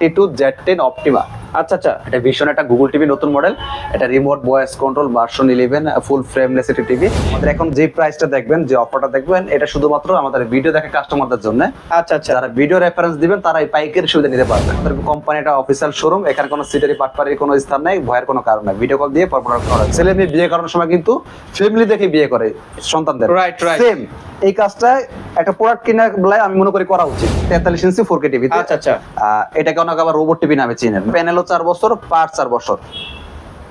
Thirty two Z ten optima আচ্ছা আচ্ছা এটা ভীষণ একটা গুগল টিভি নতুন মডেল এটা remote voice control version eleven full frameless একটি টিভি আমাদের এখন যে প্রাইসটা দেখবেন যে অফারটা দেখবেন এটা শুধুমাত্র আমাদের ভিডিও দেখে কাস্টমারদের জন্য। আচ্ছা আচ্ছা। যারা ভিডিও রেফারেন্স দিবেন তারা এই পাইকের সুবিধা নিতে পারবেন। আমাদের কোম্পানিটা অফিসিয়াল শোরুম এখানে কোনো সিটারি পাটপাড়ির কোনো স্থান নেই ভয়ের কোনো কারণ নেই। ভিডিও কল দিয়ে পরপর করা ছেলে মেয়ে বিয়ে করানোর সময় কিন্তু ফ্যামিলি দেখে বিয়ে করে সন্তানদের। Right, right. সেম এই কাজটা একটা প্রোডাক্ট কিনা বেলায় আমি মনে করি করা উচিত। তেতাল্লিশ ইঞ্চি ফোর কে টিভি আচ্ছা আচ্ছা। এটাকে অনেক আবার রোবট টিভি নামে চিনেন। প্যানেলও চার বছর পার্ট চার বছর।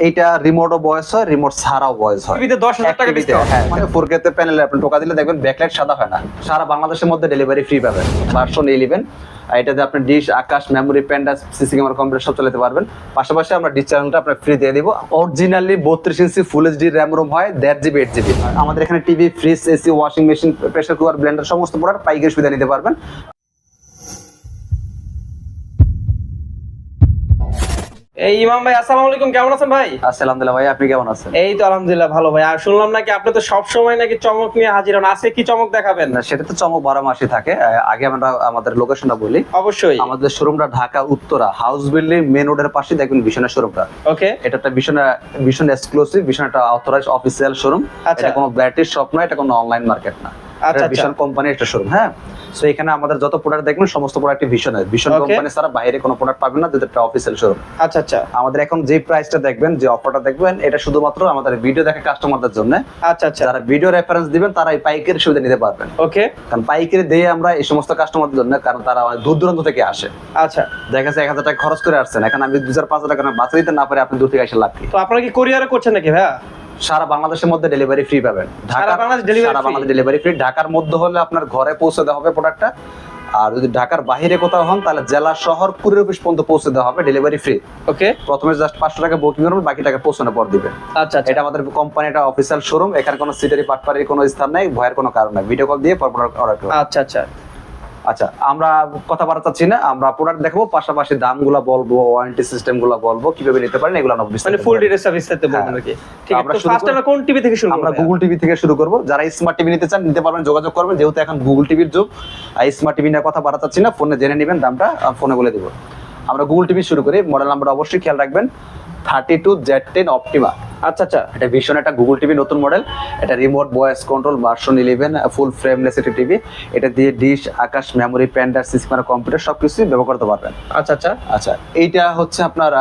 এইটা রিমোটও হয় রিমোট ছাড়াও বয়স হয়। টিভিতে দশ হাজার টাকা Activity, ডিসকাউন্ট হ্যাঁ মানে তে প্যানেলে আপনি টোকা দিলে দেখবেন ব্যাকলাইট সাদা হয় না। সারা বাংলাদেশের মধ্যে ডেলিভারি ফ্রি পাবেন। ভার্সন এটাতে আপনি dish Akash memory panda CC camera computer সব চালাতে পারবেন। পাশাপাশি আমরা ডিশ চ্যানেলটা আপনার ফ্রি দিয়ে দিব। অরিজিনালি বত্রিশ ইঞ্চি ফুল এইচডি র্যাম রোম হয় দেড় জিবি এইট জিবি আমাদের এখানে TV fridge AC washing machine pressure cooker blender সমস্ত প্রোডাক্ট পাইকারি সুবিধা নিতে পারবেন। এই ইমাম ভাই আসসালামু আলাইকুম কেমন আছেন ভাই? আলহামদুলিল্লাহ ভাই আপনি কেমন আছেন? এই তো আলহামদুলিল্লাহ ভালো ভাই। আর শুনলাম নাকি আপনি তো সব সময় নাকি চমক নিয়ে হাজির হন। আজকে কি চমক দেখাবেন? না সেটা তো চমক বারো মাসই থাকে। আগে আমরা আমাদের লোকেশনটা বলি। অবশ্যই। আমাদের শোরুমটা Dhaka Uttara. House building main রোডের পাশে দেখবেন ভীষণের শোরুমটা ওকে এটা একটা ভীষণ ভীষণ এক্সক্লুসিভ ভীষণ একটা অথরাইজ অফিসিয়াল শোরুম আচ্ছা। এটা কোনো ব্যাটারির শপ নয় এটা কোনো অনলাইন মার্কেট না। আচ্ছা, এটা আচ্ছা। কোম্পানির একটা শোরুম হ্যাঁ? সো এখানে আমাদের যত প্রোডাক্ট দেখবেন সমস্ত প্রোডাক্ট ভীষণ Okay. কোম্পানি ছাড়া বাইরে কোনো প্রোডাক্ট পাবেন না যেটা একটা অফিসিয়াল শোরুম আচ্ছা আচ্ছা। আমাদের এখন যে প্রাইসটা দেখবেন যে অফারটা দেখবেন এটা শুধুমাত্র আমাদের ভিডিও দেখে কাস্টমারদের জন্য। আচ্ছা আচ্ছা। যারা ভিডিও রেফারেন্স দিবেন তারা এই পাইকারি সুবিধা নিতে পারবেন। ওকে কারণ পাইকারি দিয়ে আমরা এই সমস্ত কাস্টমারদের জন্য কারণ তারা দূর দূরান্ত থেকে আসে। আচ্ছা। দেখা যাচ্ছে এক হাজার টাকা খরচ করে আসছেন। এখন আমি দু হাজার পাঁচ হাজার টাকা বাঁচা দিতে না পারে আপনি দূর থেকে এসে লাভ কি? তো আপনারা কি কোরিয়ারে করছেন নাকি ভাইয়া? সারা বাংলাদেশের মধ্যে ডেলিভারি ফ্রি পাবেন। সারা সারা বাংলাদেশ ডেলিভারি ফ্রি ঢাকার মধ্যে হলে আপনার ঘরে পৌঁছে দেওয়া হবে প্রোডাক্টটা আর যদি ঢাকার বাইরে কোথাও হন তাহলে জেলা শহর কুরিয়ার অফিস পর্যন্ত পৌঁছে দেওয়া হবে ডেলিভারি ফ্রি ওকে প্রথমে জাস্ট পাঁচশো টাকা বুকিং করবেন বাকি টাকা পৌঁছানোর পর দিবেন। আচ্ছা আচ্ছা। এটা আমাদের কোম্পানিটা অফিসিয়াল শোরুম এখানে কোনো সিটারি পাটপাড়ির কোনো স্থান নেই ভয়ের কোনো কারণ নেই। ভিডিও কল দিয়ে পরপর অর্ডার করুন আচ্ছা আচ্ছা। আচ্ছা আমরা কথা বাড়া চাচ্ছি না আমরা প্রোডাক্ট দেখাবো পাশাপাশি দামগুলো বলব ওয়ারেন্টি সিস্টেমগুলো বলব কীভাবে নিতে পারেন এগুলো আমরা মানে ফুল বলব। বিস্তারিত বলবেন হ্যাঁ। নাকি? ঠিক আছে ফার্স্ট আমরা কোন টিভি থেকে শুরু আমরা গুগল টিভি থেকে শুরু করব। যারা স্মার্ট টিভি নিতে চান নিতে পারবেন যোগাযোগ করবেন যেহেতু এখন গুগল টিভির যুগ স্মার্ট টিভি নিয়ে কথা বাড়া চাচ্ছি না ফোনে জেনে নেবেন দামটা ফোনে বলে দিব। আমরা গুগল টিভি শুরু করি মডেল নাম্বার অবশ্যই খেয়াল রাখবেন। Thirty two Z ten optima. আচ্ছা আচ্ছা এটা ভীষণ একটা গুগল টিভি নতুন মডেল। এটা remote voice control version eleven full frameless একটি টিভি এটা দিয়ে ডিশ আকাশ মেমোরি প্যান্ডার সিস্টেম কম্পিউটার সবকিছু ব্যবহার করতে পারবেন। আচ্ছা আচ্ছা। আচ্ছা এইটা হচ্ছে আপনার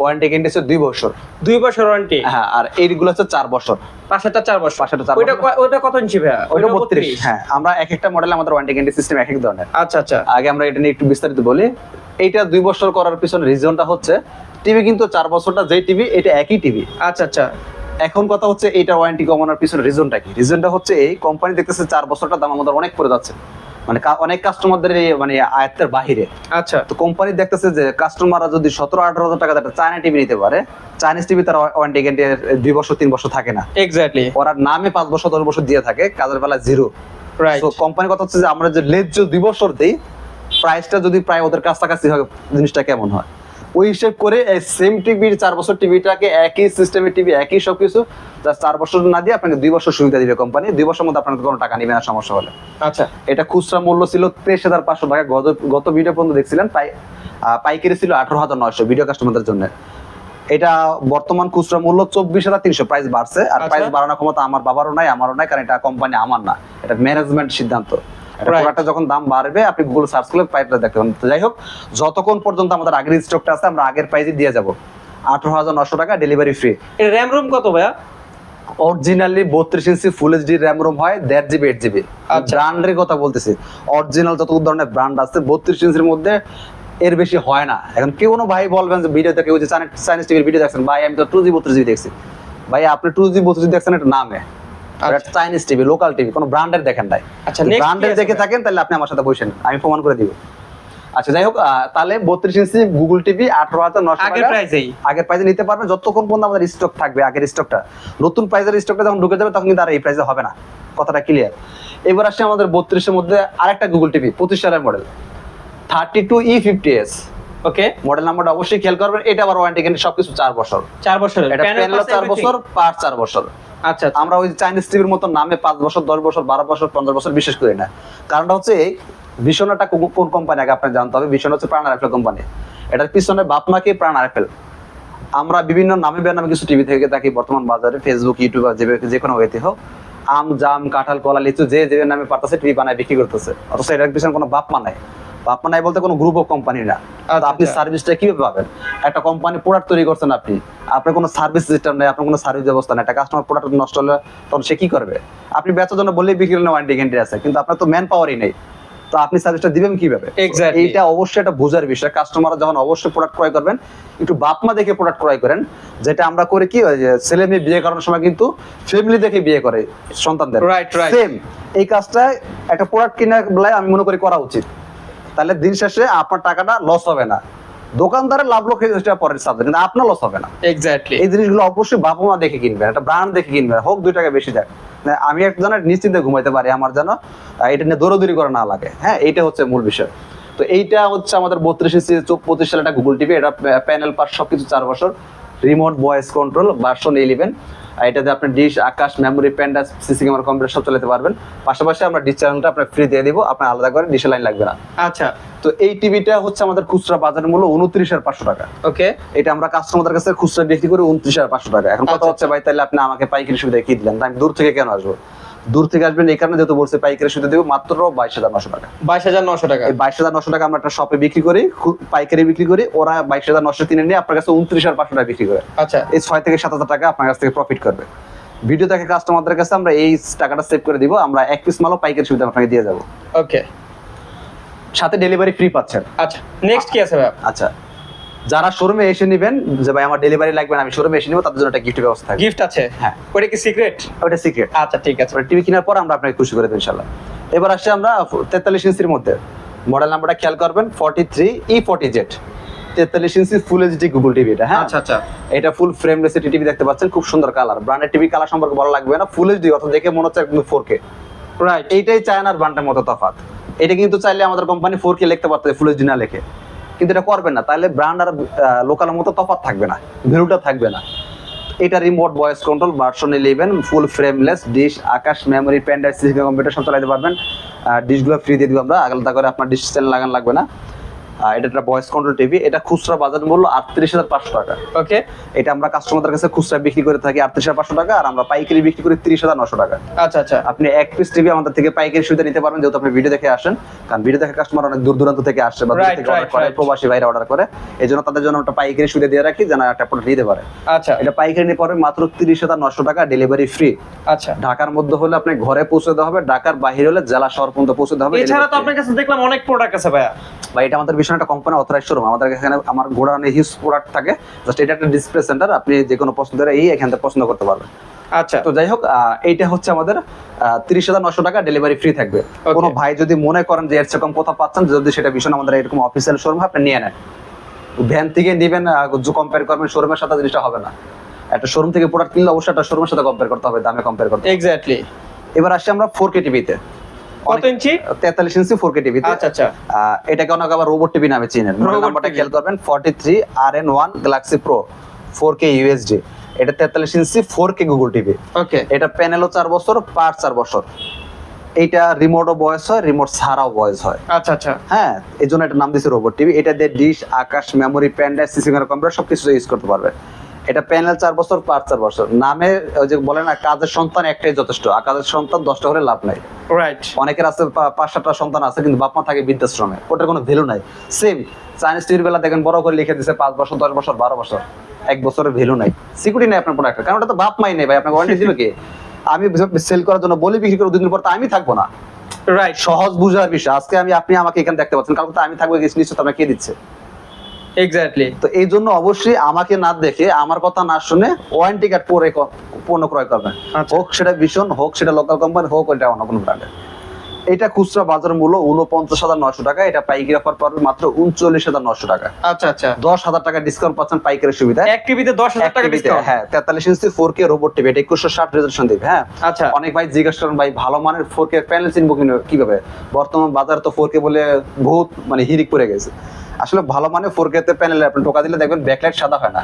ওয়ারেন্টি গ্যারেন্টি হচ্ছে দুই বছর। দুই বছর ওয়ারেন্টি হ্যাঁ আর এইগুলো হচ্ছে চার বছর। পাশেরটা চার বছর? পাশেরটা চার কত ইঞ্চি ওইটা বত্রিশ। হ্যাঁ আমরা এক একটা মডেলে আমাদের ওয়ারেন্টি গ্যারেন্টি সিস্টেম এক এক ধরনের। আচ্ছা আচ্ছা। আগে আমরা এটা নিয়ে একটু বিস্তারিত বলি। এইটা দুই বছর করার পিছনে রিজনটা হচ্ছে টিভি কিন্তু চার বছরটা যেই টিভি এটা একই টিভি। আচ্ছা আচ্ছা। এখন কথা হচ্ছে এইটা ওয়ারেন্টি কমানোর পিছনে রিজনটা কি? রিজনটা হচ্ছে এই কোম্পানি দেখতেছে চার বছরটা দাম আমাদের অনেক পড়ে যাচ্ছে। মানে অনেক কাস্টমারদের মানে আয়ত্তের বাহিরে। আচ্ছা। তো কোম্পানি দেখতেছে যে কাস্টমাররা যদি সতেরো আঠারো হাজার টাকা একটা চায়না টিভি নিতে পারে। চাইনিজ টিভি তার ওয়ারেন্টি গ্যারেন্টি দুই বছর তিন বছর থাকে না। এক্স্যাক্টলি ওরা নামে পাঁচ বছর দশ বছর দিয়ে থাকে কাজের বেলা জিরো রাইট তো কোম্পানি কথা হচ্ছে যে আমরা যে লেজ্জ দুই বছর দিই প্রাইসটা যদি প্রায় ওদের কাছাকাছি হয় জিনিসটা কেমন হয়? ওই হিসেব করে এই সেম টিভির চার বছর টিভিটাকে একই সিস্টেমের টিভি একই সবকিছু জাস্ট চার বছর না দিয়ে আপনাকে দুই বছর সুবিধা দিবে কোম্পানি দুই বছর মধ্যে আপনাকে কোনো টাকা নিবে না সমস্যা হলে আচ্ছা এটা খুচরা মূল্য ছিল তেইশ হাজার পাঁচশো টাকা গত গত ভিডিও পর্যন্ত দেখছিলেন পাই পাইকারি ছিল আঠারো হাজার নয়শো ভিডিও কাস্টমারদের জন্য এটা বর্তমান খুচরা মূল্য চব্বিশ হাজার তিনশো প্রাইস বাড়ছে আর আচ্ছা। প্রাইস বাড়ানোর ক্ষমতা আমার বাবারও নাই আমারও নাই কারণ এটা কোম্পানি আমার না এটা ম্যানেজমেন্ট সিদ্ধান্ত. প্রোডাক্টটা যখন দাম বাড়বে আপনি গুগল সার্চ করলে প্রাইসটা দেখতে পাবেন। তো যাই হোক যতক্ষণ পর্যন্ত আমাদের আগের স্টকটা আছে আমরা আগের প্রাইসে দিয়ে যাব। আঠারো হাজার নশো টাকা ডেলিভারি ফ্রি এর র্যাম রুম কত ভাইয়া? অরিজিনালি বত্রিশ ইঞ্চি ফুল এইচডি র্যাম রোম হয় দেড় জিবি এইট জিবি। ব্র্যান্ডের কথা বলতেছি। অরিজিনাল যত ধরনের ব্র্যান্ড আছে বত্রিশ ইঞ্চির মধ্যে এর বেশি হয় না। এখন কেউ কোনো ভাই বলবেন যে ভিডিওতে কেউ যে চাইনিজ টিভির ভিডিও দেখছেন ভাই আমি তো টু জি বত্রিশ জিবি দেখছি। ভাই আপনি টু জি বত্রিশ দেখছেন একটা নামে। চাইনিজ টিভি লোকাল টিভি কোনো ব্র্যান্ডের দেখেন নাই। আচ্ছা, ব্র্যান্ডের দেখে থাকেন তাহলে আপনি আমার সাথে বসেন আমি প্রমাণ করে দিব। আচ্ছা যাই হোক তাহলে বত্রিশ ইঞ্চি গুগল টিভি আঠারো হাজার নশো আগের প্রাইসেই আগের প্রাইসে নিতে পারবেন যতক্ষণ পর্যন্ত আমাদের স্টক থাকবে আগের স্টকটা নতুন প্রাইসের স্টকটা যখন ঢুকে যাবে তখন কিন্তু আর এই প্রাইসে হবে না। কথাটা ক্লিয়ার এবার আসছে আমাদের বত্রিশের মধ্যে আরেকটা গুগল টিভি পঁচিশ সালের model thirty two E fifty S okay model নাম্বারটা অবশ্যই খেয়াল করবেন এটা আবার ওয়ারেন্টি কিন্তু সবকিছু চার বছর। চার বছরের। এটা প্যানেল চার বছর পার চার বছর। আচ্ছা আচ্ছা। আমরা ওই চাইনিজ টিভির মতো নামে পাঁচ বছর, দশ বছর, বারো বছর পনেরো বছর বিশেষ করি না। কারণটা হচ্ছে এই ভীষণটা কোন কোম্পানি আগে আপনার জানতে হবে? ভীষণ হচ্ছে প্রাণ আরএফএল কোম্পানি এটার পিছনে বাপ মাকে প্রাণ আরএফএল আমরা বিভিন্ন নামে বেনামে কিছু টিভি থেকে থাকি, বর্তমান বাজারে ফেসবুক ইউটিউব যে কোনো ওয়েতে হোক। আম, জাম, কাঁঠাল, কলা, লিচু, যে যে নামে পারতেছে টিভি বানায়, বিক্রি করতেছে। অথচ এটার পিছনে কোনো বাপ মা মা নাই বলতে কোনো গ্রুপ অফ কোম্পানি না। আচ্ছা, আপনি। সার্ভিসটা কীভাবে পাবেন? একটা কোম্পানি প্রোডাক্ট তৈরি করছেন আপনি আপনার কোনো সার্ভিস সিস্টেম নেই আপনার কোনো সার্ভিস ব্যবস্থা নেই একটা কাস্টমার প্রোডাক্ট নষ্ট হলে তখন সে কি করবে? আপনি বেচার জন্য বললেই বিক্রি করলে ওয়ারেন্টি গ্যারান্টি আছে কিন্তু আপনার তো ম্যান পাওয়ারই নেই। তো আপনি সার্ভিসটা দিবেন কীভাবে. এইটা অবশ্যই একটা বোঝার বিষয়। কাস্টমার যখন অবশ্যই প্রোডাক্ট ক্রয় করবেন একটু বাপমা দেখে প্রোডাক্ট ক্রয় করেন যেটা আমরা করে কি হয় যে ছেলে মেয়ে বিয়ে করানোর সময় কিন্তু ফ্যামিলি দেখে বিয়ে করে সন্তানদের. সেম এই কাজটা একটা প্রোডাক্ট কিনা বেলায় আমি মনে করি করা উচিত। তাহলে দিন শেষে আপনার টাকাটা লস হবে না। দোকানদারের লাভ লোক সেটা পরের সাবজেক্ট কিন্তু আপনার লস হবে না। এক্স্যাক্টলি এই জিনিসগুলো অবশ্যই বাবা মা দেখে কিনবেন একটা ব্র্যান্ড দেখে কিনবেন হোক দুই টাকা বেশি দেয় না, আমি একজন নিশ্চিন্তে ঘুমাইতে পারি আমার যেন এটা নিয়ে দৌড়াদৌড়ি করা না লাগে। হ্যাঁ এইটা হচ্ছে মূল বিষয়। তো এইটা হচ্ছে আমাদের বত্রিশ ইঞ্চি পঁচিশ সালে একটা গুগল টিভি এটা প্যানেল পার সবকিছু চার বছর। Remote voice control version eleven এটাতে আপনি dish Akash memory panda CC camera computer সব চালাতে পারবেন। পাশাপাশি আমরা ডিশ চ্যানেলটা আপনার ফ্রি দিয়ে দিব আপনার আলাদা করে ডিশের লাইন লাগবে না। আচ্ছা। তো এই টিভিটা হচ্ছে আমাদের খুচরা বাজার মূল্য উনত্রিশ হাজার পাঁচশো টাকা। ওকে। এটা আমরা কাস্টমারদের কাছে খুচরা বিক্রি করে উনত্রিশ হাজার পাঁচশো টাকা। এখন কথা আচ্ছা, হচ্ছে ভাই তাহলে আপনি আমাকে পাইকারি সুবিধা কি দিলেন? আমি দূর থেকে কেন আসব? দূর থেকে আসবেন এই কারণে যেহেতু বলছে পাইকারি সুবিধা দেবো মাত্র বাইশ হাজার নশো টাকা। বাইশ হাজার নশো টাকা। এই বাইশ হাজার নশো টাকা আমরা একটা শপে বিক্রি করি পাইকারি বিক্রি করি ওরা বাইশ হাজার নশো কিনে নিয়ে আপনার কাছে উনত্রিশ হাজার পাঁচশো টাকা বিক্রি করে। আচ্ছা। এই ছয় থেকে সাত হাজার টাকা আপনার কাছ থেকে প্রফিট করবে। ভিডিও দেখে কাস্টমারদের কাছে আমরা এই টাকাটা সেভ করে দিব আমরা এক পিস মালও পাইকারি সুবিধা আপনাকে দিয়ে যাব। ওকে সাথে ডেলিভারি ফ্রি পাচ্ছেন। আচ্ছা নেক্সট কি আছে আচ্ছা যারা শোরুমে এসে নেবেন যে ভাই আমার ডেলিভারি লাগবে আমি শোরুমে এসে নেব তাদের জন্য একটা গিফটের ব্যবস্থা গিফট আছে? হ্যাঁ। ওটা কি সিক্রেট ওটা সিক্রেট আচ্ছা ঠিক আছে। টিভি কেনার পর আমরা আপনাকে খুশি করে দেবো ইনশাল্লাহ এবার আসছে আমরা তেতাল্লিশ ইঞ্চির মধ্যে। মডেল নাম্বারটা খেয়াল করবেন forty three E forty Z তেতাল্লিশ inch full HD Google TV এটা হ্যাঁ? আচ্ছা আচ্ছা। এটা ফুল ফ্রেমলেস টিভি দেখতে পাচ্ছেন খুব সুন্দর কালার ব্র্যান্ডের টিভি কালার সম্পর্কে বলা লাগবে না ফুল এইচডি অর্থাৎ দেখে মনে হচ্ছে একদম ফোর কে রাইট এইটাই চায়নার ব্র্যান্ডের মতো তফাৎ। এটা কিন্তু চাইলে আমাদের কোম্পানি ফোর কে লিখতে পারতে ফুল এইচডি না লেখে। কিন্তু এটা করবেন না। তাহলে ব্র্যান্ড আর লোকালের মতো তফাৎ থাকবে না ভ্যালুটা থাকবে না। এটা remote voice control version eleven full frameless dish Akash memory প্যান্ডার CC computer সব চালাতে পারবেন। ডিশগুলো ফ্রি দিয়ে দিব আমরা। আগালতা করে আপনার ডিশ চ্যানেল লাগান লাগবে না। এটা একটা ভয়েস কন্ট্রোল টিভি এটা খুচরা বাজার মূল্য আটত্রিশ হাজার পাঁচশো টাকা। ওকে এটা আমরা কাস্টমারদের কাছে খুচরা বিক্রি করে থাকি আটত্রিশ হাজার পাঁচশো টাকা আর আমরা পাইকারি বিক্রি করি তিরিশ হাজার নশো টাকা। আচ্ছা আচ্ছা। আপনি এক পিস টিভি আমাদের থেকে পাইকারি সুবিধা নিতে পারবেন যেহেতু আপনি ভিডিও দেখে আসেন। কারণ ভিডিও দেখে কাস্টমার অনেক দূর দূরান্ত থেকে আসছে বা দূর থেকে অর্ডার করে প্রবাসী ভাইরা অর্ডার করে। এই জন্য তাদের জন্য একটা পাইকারি সুবিধা দিয়ে রাখি যেন একটা প্রোডাক্ট নিতে পারে। আচ্ছা। এটা পাইকারি নিতে মাত্র তিরিশ হাজার নশো টাকা ডেলিভারি ফ্রি আচ্ছা। ঢাকার মধ্যে হলে আপনি ঘরে পৌঁছে দেওয়া হবে ঢাকার বাইরে হলে জেলা শহর পর্যন্ত পৌঁছে দেওয়া হবে এছাড়া তো আপনার কাছে দেখলাম অনেক প্রোডাক্ট আছে ভাইয়া। বা এটা আমাদের ভীষণ একটা কোম্পানি অথরাইজ শোরুম আমাদের এখানে আমার গোডাউনে হিউজ প্রোডাক্ট থাকে। জাস্ট এটা একটা ডিসপ্লে সেন্টার আপনি যে কোনো পছন্দের এই এখান থেকে পছন্দ করতে পারবেন। আচ্ছা। তো যাই হোক এইটা হচ্ছে আমাদের তিরিশ হাজার নশো টাকা ডেলিভারি ফ্রি থাকবে। কোনো ভাই যদি মনে করেন যে এর চেয়ে কম কোথাও পাচ্ছেন যদি সেটা ভীষণ আমাদের এরকম অফিসিয়াল শোরুম আপনি নিয়ে নেন। ভ্যান থেকে নেবেন কম্পেয়ার করবেন শোরুমের সাথে জিনিসটা হবে না। একটা শোরুম থেকে প্রোডাক্ট কিনলে অবশ্যই একটা শোরুমের সাথে কম্পেয়ার করতে হবে দামে কম্পেয়ার করতে হবে। এক্স্যাক্টলি এবার আসছি আমরা ফোর কে টিভিতে কত ইঞ্চি? তেতাল্লিশ ইঞ্চি ফোর কে টিভিতে আচ্ছা আচ্ছা। এটাকে অনেক আবার রোবট টিভি নামে চিনেন। নাম্বারটা খেয়াল করবেন forty three R N one Galaxy Pro four K USD এটা তেতাল্লিশ inch four K Google TV okay এটা প্যানেলও চার বছর পার চার বছর। এইটা রিমোটও বয়স হয় রিমোট ছাড়াও বয়স হয়। আচ্ছা আচ্ছা। হ্যাঁ এই জন্য এটা নাম দিয়েছে রোবট টিভি এটা দিয়ে dish Akash memory pen drive CC computer সব কিছু ইউজ করতে পারবে এটা প্যানেল চার বছর পার চার বছর। নামে ওই যে বলে না কাজের সন্তান একটাই যথেষ্ট আর কাজের সন্তান দশটা হলে লাভ নাই। রাইট অনেকের আছে পাঁচ সাতটা সন্তান আছে কিন্তু বাপ মা থাকে বৃদ্ধাশ্রমে ওটার কোনো ভ্যালু নাই। সেম চাইনিজ টিভির বেলা দেখেন বড় করে লিখে দিছে পাঁচ বছর দশ বছর বারো বছর। এক বছরের ভ্যালু নাই। সিকিউরিটি নাই আপনার প্রোডাক্টের কারণ ওটা তো বাপ মাই নেই ভাই আপনাকে ওয়ারেন্টি দিবে কি? আমি সেল করার জন্য বলি বিক্রি করে দুদিন পর তো আমি থাকব না। রাইট সহজ বুঝার বিষয়। আজকে আমি আপনি আমাকে এখানে দেখতে পাচ্ছেন কালকে তো আমি থাকব নিশ্চয় আপনাকে কে দিচ্ছে? এক্স্যাক্টলি তো এই জন্য অবশ্যই আমাকে না দেখে আমার কথা না শুনে ওয়ারেন্টি কার্ড পরে পণ্য ক্রয় করবেন আচ্ছা। হোক সেটা ভীষণ হোক সেটা লোকাল কোম্পানি হোক ওইটা অন্য কোনো ব্র্যান্ডের এটা খুচরা বাজার মূল্য উনপঞ্চাশ হাজার নশো টাকা এটা পাইকারি অফার পাবেন মাত্র উনচল্লিশ হাজার নশো টাকা। আচ্ছা আচ্ছা। দশ হাজার টাকা ডিসকাউন্ট পাচ্ছেন পাইকারি সুবিধা এক টিভিতে দশ হাজার টাকা ডিসকাউন্ট হ্যাঁ তেতাল্লিশ inch four K robot TV এটা একুশশো ষাট রেজলিউশন দিবে হ্যাঁ। আচ্ছা। অনেক ভাই জিজ্ঞেস করেন ভাই ভালো মানের ফোর কে প্যানেল চিনবো কীভাবে? বর্তমান বাজার তো ফোর কে বলে বহুত মানে হিরিক পড়ে গেছে। আসলে ভালো মানে ফোর কে তে প্যানেলে আপনি টোকা দিলে দেখবেন ব্যাকলাইট সাদা হয় না।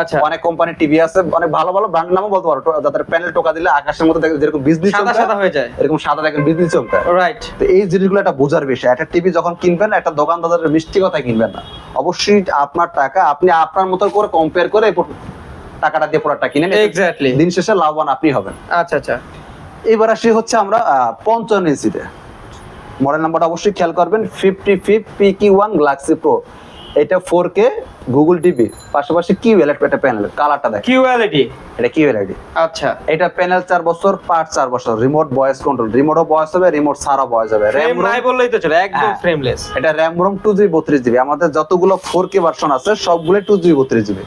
আচ্ছা। অনেক কোম্পানি টিভি আছে অনেক ভালো ভালো ব্র্যান্ড নামও বলতে পারো যাদের প্যানেল টোকা দিলে আকাশের মতো দেখবেন যেরকম বিজলি সাদা সাদা হয়ে যায়। এরকম সাদা দেখবেন বিজলি চমকায়। রাইট তো এই জিনিসগুলো একটা বোঝার বিষয়। একটা টিভি যখন কিনবেন একটা দোকানদারের মিষ্টি কথা কিনবেন না। অবশ্যই আপনার টাকা আপনি আপনার মতো করে কম্পেয়ার করে টাকাটা দিয়ে প্রোডাক্টটা কিনেন এক্স্যাক্টলি দিন শেষে লাভবান আপনি হবেন। আচ্ছা আচ্ছা। এবার আসি হচ্ছে আমরা পঞ্চান্ন ইঞ্চিতে মডেল নাম্বারটা অবশ্যই খেয়াল করবেন ফিফটি ফিফ পিকি ওয়ান গ্লাক্সি প্রো এটা ফোর কে গুগল টিভি পাশাপাশি কিউ একটা প্যানেল কালারটা দেখ কিউএলইডি এটা কিউ এলইডি আচ্ছা। এটা প্যানেল চার বছর পার্ট চার বছর রিমোট ভয়েস কন্ট্রোল রিমোটও ভয়েস হবে রিমোট ছাড়াও ভয়েস হবে। RAM নাই বললেই তো চলে একদম হ্যাঁ। ফ্রেমলেস এটা র্যাম রোম টু জিবি বত্রিশ জিবি আমাদের যতগুলো ফোর কে ভার্সন আছে সবগুলো টু জিবি বত্রিশ জিবি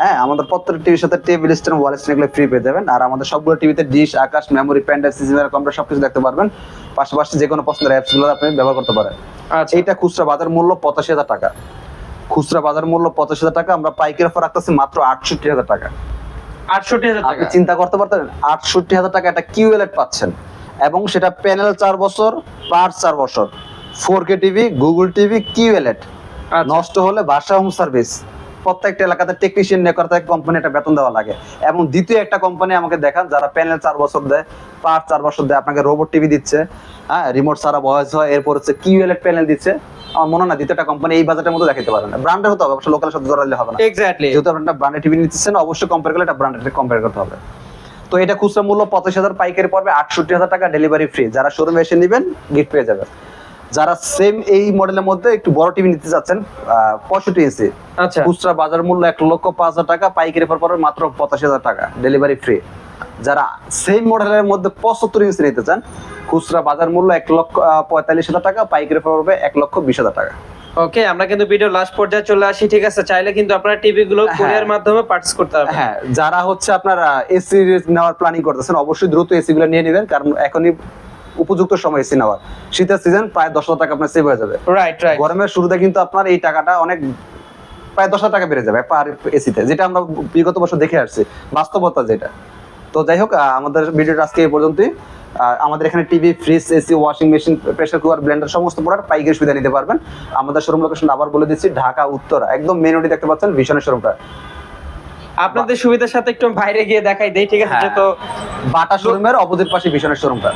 হ্যাঁ আমাদের প্রত্যেকটা টিভির সাথে টেবিল স্ট্যান্ড ওয়াল স্ট্যান্ড এগুলো ফ্রি পেয়ে যাবেন। আর আমাদের সবগুলো টিভিতে ডিশ আকাশ মেমোরি কম্পিউটার সবকিছু দেখতে পারবেন। পাশাপাশি যে কোনো পছন্দের অ্যাপসগুলো আপনি ব্যবহার করতে পারেন। আচ্ছা। এইটা খুচরা বাজার মূল্য পঁচাশি হাজার টাকা। খুচরা বাজার মূল্য পঁচাশি হাজার টাকা আমরা পাইকারি অফার রাখতেছি মাত্র আটষট্টি হাজার টাকা। আটষট্টি হাজার টাকা? চিন্তা করতে পারতেন আটষট্টি হাজার টাকা একটা কিউএলএড পাচ্ছেন। এবং সেটা প্যানেল চার বছর পার চার বছর। Four K TV Google TV QLED নষ্ট হলে বাসা হোম সার্ভিস প্রত্যেকটা এলাকাতে টেকনিশিয়ান নিয়ে করতে কোম্পানি একটা বেতন দেওয়া লাগে। এবং দ্বিতীয় একটা কোম্পানি আমাকে দেখান যারা প্যানেল চার বছর দেয় পার চার বছর দেয় আপনাকে রোবট টিভি দিচ্ছে হ্যাঁ রিমোট ছাড়া ভয়েস হয় এরপর হচ্ছে কিউএলএড প্যানেল দিচ্ছে। আমার মনে না দ্বিতীয়টা কোম্পানি এই বাজেটের মধ্যে দেখাতে পারে না। ব্র্যান্ডের হতে হবে অবশ্য লোকালের সাথে জড়ালে হবে না। এক্স্যাক্টলি যেহেতু আপনার টিভি নিচ্ছেন অবশ্যই কম্পেয়ার করলে এটা কম্পেয়ার করতে হবে। তো এটা খুচরা মূল্য পঁচাশ হাজার পাইকারি পড়বে আটষট্টি হাজার টাকা ডেলিভারি ফ্রি যারা শোরুমে এসে নেবেন গিফট পেয়ে যাবেন। যারা সেম এই মডেলের মধ্যে একটু বড় টিভি নিতে চাচ্ছেন পঁয়ষট্টি ইঞ্চি আচ্ছা। খুচরা বাজার মূল্য এক লক্ষ পাঁচ হাজার টাকা পাইকারি পর পড়বে মাত্র পঁচাশি হাজার টাকা ডেলিভারি ফ্রি যারা সেম মডেলের মধ্যে পঁচাত্তর ইঞ্চি নিতে চান খুচরা বাজার মূল্য এক লক্ষ পঁয়তাল্লিশ হাজার টাকা পাইকারি পর পড়বে এক লক্ষ বিশ হাজার টাকা। ওকে আমরা কিন্তু ভিডিও লাস্ট পর্যায়ে চলে আসি ঠিক আছে? চাইলে কিন্তু আপনারা টিভি গুলো হ্যাঁ। কুরিয়ার মাধ্যমে পার্চেস করতে পারবেন। হ্যাঁ যারা হচ্ছে আপনারা এসি নেওয়ার প্ল্যানিং করতেছেন অবশ্যই দ্রুত এসি গুলো নিয়ে নেবেন কারণ এখনই উপযুক্ত সময় এসি নেওয়ার শীতের সিজন প্রায় দশ হাজার টাকা আপনার সেভ হয়ে যাবে। রাইট রাইট গরমের শুরুতে কিন্তু আপনার এই টাকাটা অনেক প্রায় দশ টাকা বেড়ে যাবে পার এসিতে যেটা আমরা বিগত বছর দেখে আসছি বাস্তবতা যেটা। তো যাই হোক আমাদের ভিডিওটা আজকে এই পর্যন্তই। আমাদের এখানে TV fridge AC washing machine pressure cooker blender সমস্ত প্রোডাক্ট পাইকারি সুবিধা নিতে পারবেন। আমাদের শোরুম লোকেশন আবার বলে দিচ্ছি ঢাকা উত্তরা একদম মেন রোডে দেখতে পাচ্ছেন ভীষণের শোরুমটা আপনাদের সুবিধার সাথে একটু বাইরে গিয়ে দেখাই দেই ঠিক আছে? হ্যাঁ। তো বাটা শোরুমের অপোজিট পাশে ভীষণের শোরুমটা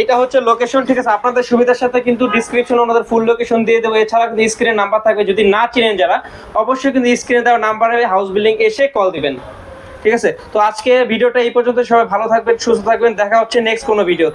এটা হচ্ছে লোকেশন ঠিক আছে? আপনাদের সুবিধার সাথে কিন্তু ডিসক্রিপশন ওনাদের ফুল লোকেশন দিয়ে দেবো। এছাড়া কিন্তু স্ক্রিনে নাম্বার থাকবে যদি না চিনেন যারা, অবশ্যই কিন্তু স্ক্রিনে দেওয়া নাম্বারে হাউস বিল্ডিং এসে কল দিবেন। ঠিক আছে? তো আজকে ভিডিওটা এই পর্যন্ত সবাই ভালো থাকবেন, সুস্থ থাকবেন। দেখা হচ্ছে নেক্সট কোনো ভিডিওতে